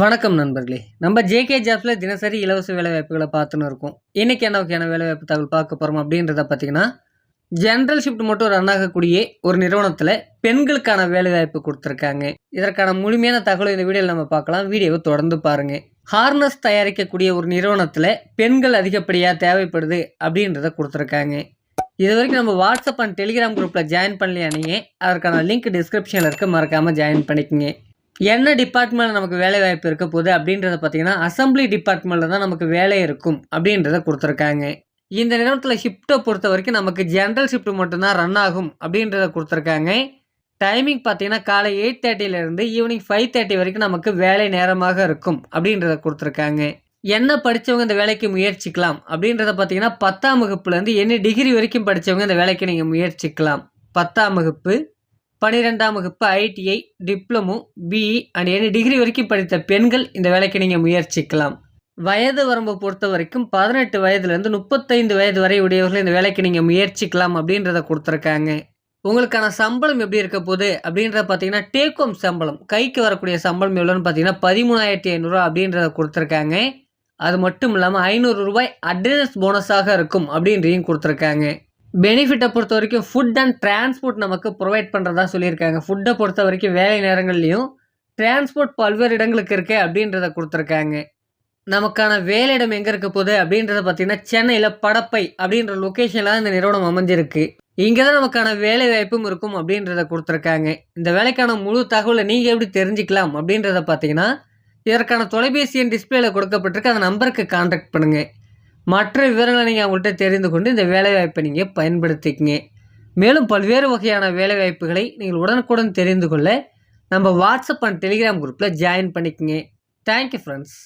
வணக்கம் நண்பர்களே. நம்ம ஜேகே ஜாப்ஸில் தினசரி இலவச வேலைவாய்ப்புகளை பார்த்துன்னு இருக்கோம். இன்றைக்கி என்ன வகையான வேலைவாய்ப்பு தகவல் பார்க்க போகிறோம் அப்படின்றத பார்த்தீங்கன்னா ஜென்ரல் ஷிஃப்ட் மட்டும் ரன் ஆகக்கூடிய ஒரு நிறுவனத்தில் பெண்களுக்கான வேலைவாய்ப்பு கொடுத்துருக்காங்க. இதற்கான முழுமையான தகவல் இந்த வீடியோவில் நம்ம பார்க்கலாம். வீடியோவை தொடர்ந்து பாருங்கள் ஹார்னஸ் தயாரிக்கக்கூடிய ஒரு நிறுவனத்தில் பெண்கள் அதிகப்படியாக தேவைப்படுது அப்படின்றத கொடுத்துருக்காங்க. இது வரைக்கும் நம்ம வாட்ஸ்அப் அண்ட் டெலிகிராம் குரூப்பில் ஜாயின் பண்ணலையா நீங்கள் அதற்கான லிங்க் டிஸ்கிரிப்ஷனில் இருக்க மறக்காமல் ஜாயின் பண்ணிக்கங்க. என்ன டிபார்ட்மெண்ட்டில் நமக்கு வேலை வாய்ப்பு இருக்க போகுது அப்படின்றத பார்த்தீங்கன்னா அசம்பிளி டிபார்ட்மெண்ட்டில் தான் நமக்கு வேலை இருக்கும் அப்படின்றத கொடுத்துருக்காங்க. இந்த நிறுவனத்தில் ஷிஃப்ட்டை பொறுத்த வரைக்கும் நமக்கு ஜென்ரல் ஷிஃப்ட் மட்டும்தான் ரன் ஆகும் அப்படின்றத கொடுத்துருக்காங்க. டைமிங் பார்த்தீங்கன்னா காலை எயிட் தேர்ட்டிலேருந்து ஈவினிங் ஃபைவ் தேர்ட்டி வரைக்கும் நமக்கு வேலை நேரமாக இருக்கும் அப்படின்றத கொடுத்துருக்காங்க. என்ன படித்தவங்க இந்த வேலைக்கு முயற்சிக்கலாம் அப்படின்றத பார்த்தீங்கன்னா பத்தாம் வகுப்புலேருந்து என்ன டிகிரி வரைக்கும் படித்தவங்க இந்த வேலைக்கு நீங்கள் முயற்சிக்கலாம். பத்தாம் வகுப்பு பன்னிரெண்டாம் வகுப்பு ITI diploma BE and any degree வரைக்கும் படித்த பெண்கள் இந்த வேலைக்கு நீங்கள் முயற்சிக்கலாம். வயது வரம்பை பொறுத்த வரைக்கும் பதினெட்டு வயதுலேருந்து முப்பத்தைந்து வயது வரை உடையவர்கள் இந்த வேலைக்கு நீங்கள் முயற்சிக்கலாம் அப்படின்றத கொடுத்துருக்காங்க. உங்களுக்கான சம்பளம் எப்படி இருக்க போகுது அப்படின்றத பார்த்தீங்கன்னா டேக் ஹோம் சம்பளம் கைக்கு வரக்கூடிய சம்பளம் எவ்வளோன்னு பார்த்தீங்கன்னா பதிமூணாயிரத்தி ஐநூறுரூவா அப்படின்றத கொடுத்துருக்காங்க. அது மட்டும் இல்லாமல் ஐநூறு ரூபாய் அட்வான்ஸ் போனஸாக இருக்கும் அப்படின்றையும் கொடுத்துருக்காங்க. பெனிஃபிட்டை பொறுத்த வரைக்கும் ஃபுட் அண்ட் டிரான்ஸ்போர்ட் நமக்கு ப்ரொவைட் பண்ணுறதா சொல்லியிருக்காங்க. ஃபுட்டை பொறுத்த வரைக்கும் வேலை நேரங்கள்லையும் டிரான்ஸ்போர்ட் பல்வேறு இடங்களுக்கு இருக்குது அப்படின்றத கொடுத்துருக்காங்க. நமக்கான வேலையிடம் எங்கே இருக்க போகுது அப்படின்றத பார்த்தீங்கன்னா சென்னையில் படப்பை அப்படின்ற லொக்கேஷனில் இந்த நிறுவனம் அமைஞ்சிருக்கு. இங்கே தான் நமக்கான வேலை வாய்ப்பும் இருக்கும் அப்படின்றத கொடுத்துருக்காங்க. இந்த வேலைக்கான முழு தகவலை நீங்கள் எப்படி தெரிஞ்சுக்கலாம் அப்படின்றத பார்த்தீங்கன்னா இதற்கான தொலைபேசி எண் டிஸ்பிளேல கொடுக்கப்பட்டிருக்கு. அந்த நம்பருக்கு கான்டாக்ட் பண்ணுங்கள் மற்ற விவரங்களை நீங்கள் அவங்கள்ட்ட தெரிந்து கொண்டு இந்த வேலைவாய்ப்பை நீங்கள் பயன்படுத்திக்கங்க. மேலும் பல்வேறு வகையான வேலைவாய்ப்புகளை நீங்கள் உடனுக்குடன் தெரிந்து கொள்ள நம்ம வாட்ஸ்அப் அண்ட் டெலிகிராம் குரூப்பில் ஜாயின் பண்ணிக்கங்க. Thank you friends